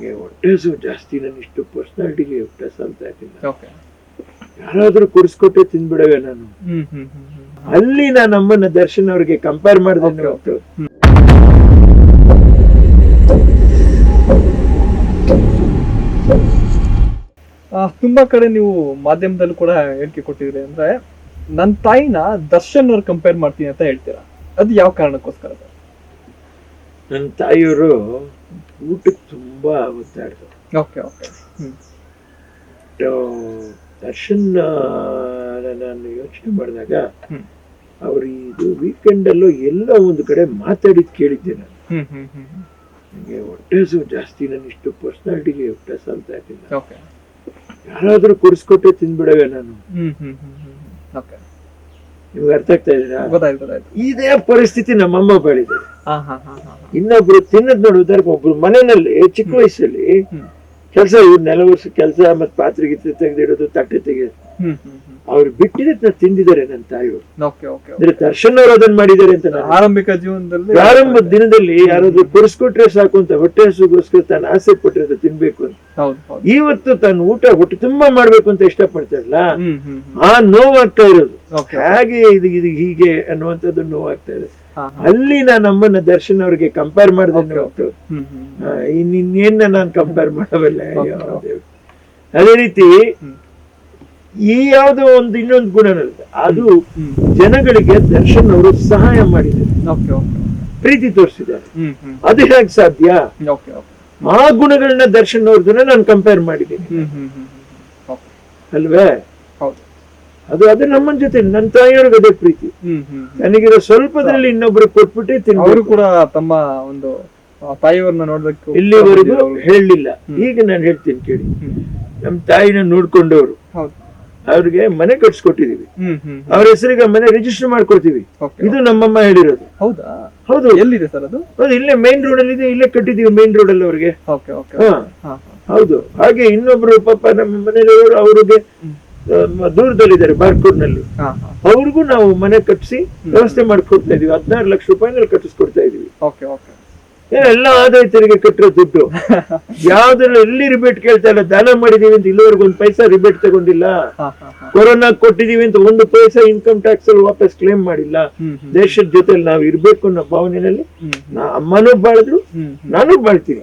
ನನಗೆ ಹೊಟ್ಟೆ ಹಸು ಜಾಸ್ತಿ ನಾನು ಇಷ್ಟು ಪರ್ಸನಾಲಿಟಿಗೆ ಹೊಟ್ಟೆ ಇರ್ಲಿಲ್ಲ. ಓಕೆ ಯಾರಾದ್ರೂ ಕುಡಿಸ್ಕೊಟ್ಟೆ ತಿಂದ್ಬಿಡವೆ ನಾನು. ಅಲ್ಲಿ ನಾನು ಅಮ್ಮನ ದರ್ಶನ್ ಅವ್ರಿಗೆ ಕಂಪೇರ್ ಮಾಡಿದೆ Okay, ಹೊರತು ಆ, ತುಂಬಾ ಕಡೆ ನೀವು ಮಾಧ್ಯಮದಲ್ಲೂ ಕೂಡ ಹೇಳಿಕೆ ಕೊಟ್ಟಿದ್ರಿ ಅಂದ್ರೆ ನನ್ನ ತಾಯಿನ ದರ್ಶನ್ ಅವ್ರು ಕಂಪೇರ್ ಮಾಡ್ತೀನಿ ಅಂತ ಹೇಳ್ತೀರಾ? ಅದು ಯಾವ ಕಾರಣಕ್ಕೋಸ್ಕರ? ನನ್ನ ತಾಯಿಯವರು ಊಟಕ್ಕೆ ತುಂಬ ಒತ್ತಾಡ್ತಾರೆ ಓಕೆ ಓಕೆ ದರ್ಶನ್ ನಾನು ಯೋಚನೆ ಮಾಡಿದಾಗ. ಅವ್ರು ಇದು ವೀಕೆಂಡ್ ಅಲ್ಲೋ ಎಲ್ಲ ಒಂದು ಕಡೆ ಮಾತಾಡಿದ್ ಕೇಳಿದ್ದೆ ನಾನು. ನನಗೆ ಹೊಟ್ಟೆ ಹಸು ಜಾಸ್ತಿ ನಾನು ಇಷ್ಟು ಪರ್ಸನಾಲಿಟಿಗೆ ಹೊಟ್ಟೆ ಸಾಲ್ತಾ ಯಾರಾದರೂ ಓಕೆ ಯಾರಾದ್ರೂ ಕುಡಿಸ್ಕೊಟ್ಟೆ ತಿಂದ್ಬಿಡವೆ ನಾನು. ನಿಮ್ಗೆ ಅರ್ಥ ಆಗ್ತಾ ಗೊತ್ತಾಯ್ತು ಗೊತ್ತಾಯ್ತು. ಇದೇ ಪರಿಸ್ಥಿತಿ ನಮ್ಮಮ್ಮ ಹಾ ಇನ್ನೊಬ್ರು ತಿನ್ನದ್ ನೋಡು ಉದಾಹರಣೆಗೆ ಒಬ್ರು ಮನೆಯಲ್ಲಿ ಚಿಕ್ಕ ವಯಸ್ಸಲ್ಲಿ. ಕೆಲಸ ಇವ್ರು ನೆಲ ವರ್ಷ ಕೆಲಸ ಮತ್ತೆ ಪಾತ್ರೆ ಗಿತ್ರೆ ತೆಗೆದಿಡೋದು ತಟ್ಟೆ ತೆಗೆಯೋದು. ಅವ್ರು ಬಿಟ್ಟಿದ್ದನ್ನ ತಿಂದಿದ್ದಾರೆ ನನ್ನ ತಾಯಿಯವರು. ಅಂದ್ರೆ ದರ್ಶನ್ ಅವರು ಅದನ್ನ ಮಾಡಿದ್ದಾರೆ ಅಂತ ಆರಂಭಿಕ ಜೀವನದಲ್ಲಿ ಆರಂಭ ದಿನದಲ್ಲಿ ಯಾರಾದ್ರೂ ಕೊರಿಸ್ಕೊಟ್ರೆ ಸಾಕು ಅಂತ ಹೊಟ್ಟೆ ಹಸುಗೋಸ್ಕರ ತಾನು ಆಸೆ ಪಟ್ಟಿರೋದು ತಿನ್ಬೇಕು ಅಂತ. ಇವತ್ತು ತನ್ನ ಊಟ ಹೊಟ್ಟೆ ತುಂಬಾ ಮಾಡ್ಬೇಕು ಅಂತ ಇಷ್ಟ ಪಡ್ತಾರಲ್ಲ ಆ ನೋವಾಗ್ತಾ ಇರೋದು. ಹಾಗೆ ಇದು ಇದು ಹೀಗೆ ಅನ್ನುವಂಥದ್ದು ನೋವಾಗ್ತಾ ಇದೆ. ಅಲ್ಲಿ ನಾನು ಅಮ್ಮನ ದರ್ಶನ್ ಅವ್ರಿಗೆ ಕಂಪೇರ್ ಮಾಡಿದ್ರೆ ಇನ್ನೇನ ನಾನು ಕಂಪೇರ್ ಮಾಡಬಲ್ಲ. ಅದೇ ರೀತಿ. ಈ ಯಾವುದೋ ಒಂದು ಇನ್ನೊಂದು ಗುಣ ಅದು ಜನಗಳಿಗೆ ದರ್ಶನ್ ಅವರು ಸಹಾಯ ಮಾಡಿದ್ದಾರೆ ಪ್ರೀತಿ ತೋರಿಸಿದ್ದಾರೆ. ಅದು ಹೇಗೆ ಸಾಧ್ಯ? ಆ ಗುಣಗಳನ್ನ ದರ್ಶನ್ ಅವ್ರದನ್ನ ನಾನು ಕಂಪೇರ್ ಮಾಡಿದ್ದೀನಿ. ಅಲ್ವೇ? ಹೌದು. ಅದು ಅದು ನಮ್ಮ ಜೊತೆ ನನ್ನ ತಾಯಿಯವ್ರಿಗೆ ಅದೇ ಪ್ರೀತಿ. ನನಗಿರೋ ಸ್ವಲ್ಪದಲ್ಲಿ ಇನ್ನೊಬ್ರು ಕೊಟ್ಬಿಟ್ಟು ಅವರು ಕೂಡ ತಮ್ಮ ಒಂದು ತಾಯಿಯವ್ರನ್ನ ನೋಡ್ಬೇಕು. ಇಲ್ಲಿವರೆಗೂ ಹೇಳಲಿಲ್ಲ. ಈಗ ನಾನು ಹೇಳ್ತೀನಿ ಕೇಳಿ. ನಮ್ಮ ತಾಯಿನ ನೋಡ್ಕೊಂಡವರು. ಹೌದು. ಅವ್ರಿಗೆ ಮನೆ ಕಟ್ಸ್ಕೊಟ್ಟಿದೀವಿ. ಅವ್ರ ಹೆಸರಿಗೆ ಮನೆ ರಿಜಿಸ್ಟರ್ ಮಾಡ್ಕೊಡ್ತೀವಿ. ಓಕೆ ಇದು ನಮ್ಮಮ್ಮ ಹೇಳಿರೋದು. ಹೌದಾ? ಹೌದು. ಎಲ್ಲಿದೆ ಸರ್ ಅದು? ಇಲ್ಲೇ ಮೇನ್ ರೋಡ್ ಅಲ್ಲಿ ಇದೆ ಇಲ್ಲೇ ಕಟ್ಟಿದೀವಿ ಮೇನ್ ರೋಡ್ ಅಲ್ಲಿ ಅವ್ರಿಗೆ. ಓಕೆ ಓಕೆ ಹಾ. ಹಾ ಹೌದು. ಹಾಗೆ ಇನ್ನೊಬ್ರು ಪಾಪ ನಮ್ಮ ಮನೆಯವರು ಅವ್ರಿಗೆ ದೂರದಲ್ಲಿದ್ದಾರೆ ಬಾರ್ಕೂರ್ನಲ್ಲಿ. ಅವ್ರಿಗೂ ನಾವು ಮನೆ ಕಟ್ಟಿಸಿ ವ್ಯವಸ್ಥೆ ಮಾಡ್ಕೊಡ್ತಾ ಇದೀವಿ. ಹದಿನಾರು ಲಕ್ಷ ರೂಪಾಯಿ ಕಟ್ಟಿಸ್ಕೊಡ್ತಾ ಇದೀವಿ. ಓಕೆ ಓಕೆ ಎಲ್ಲ ಆದಾಯ ತೆರಿಗೆ ಕಟ್ಟಿರೋ ದುಡ್ಡು. ಯಾವ್ದ್ರಲ್ಲಿ ಎಲ್ಲಿ ರಿಬೇಟ್ ಕೇಳ್ತಾ ಇಲ್ಲ ದಾನ ಮಾಡಿದೀವಿ ಅಂತ ಇಲ್ಲಿವರೆಗೂ ಒಂದು ಪೈಸಾ ರಿಬೇಟ್ ತಗೊಂಡಿಲ್ಲ. ಕೊರೋನಾ ಕೊಟ್ಟಿದೀವಿ ಅಂತ ಒಂದು ಪೈಸಾ ಇನ್ಕಮ್ ಟ್ಯಾಕ್ಸ್ ಅಲ್ಲಿ ವಾಪಸ್ ಕ್ಲೇಮ್ ಮಾಡಿಲ್ಲ. ದೇಶದ ಜೊತೆಲಿ ನಾವು ಇರ್ಬೇಕು ಅನ್ನೋ ಭಾವನೆಯಲ್ಲಿ ಅಮ್ಮನೂ ಬಾಳಿದ್ರು ನಾನು ಬಾಳ್ತೀನಿ.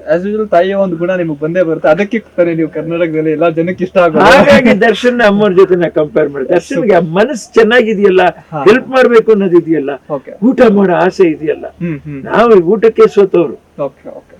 ತಾಯಿಯ ಒಂದು ಗುಣ ನಿಮ್ಗೆ ಬಂದೇ ಬರುತ್ತೆ. ಅದಕ್ಕೆ ತಾನೇ ನೀವು ಕರ್ನಾಟಕದಲ್ಲಿ ಎಲ್ಲಾ ಜನಕ್ಕೆ ಇಷ್ಟ ಆಗ ಹಾಗಾಗಿ ದರ್ಶನ್ ಅಮ್ಮನ ಜೊತೆ ನಾ ಕಂಪೇರ್ ಮಾಡಿ ದರ್ಶನ್ಗೆ ಆ ಮನಸ್ಸು ಚೆನ್ನಾಗಿದೆಯಲ್ಲ. ಹೆಲ್ಪ್ ಮಾಡ್ಬೇಕು ಅನ್ನೋದಿದೆಯಲ್ಲ ಊಟ ಮಾಡೋ ಆಸೆ ಇದೆಯಲ್ಲ. ನಾವು ಊಟಕ್ಕೆ ಸೋತವ್ರು. Okay okay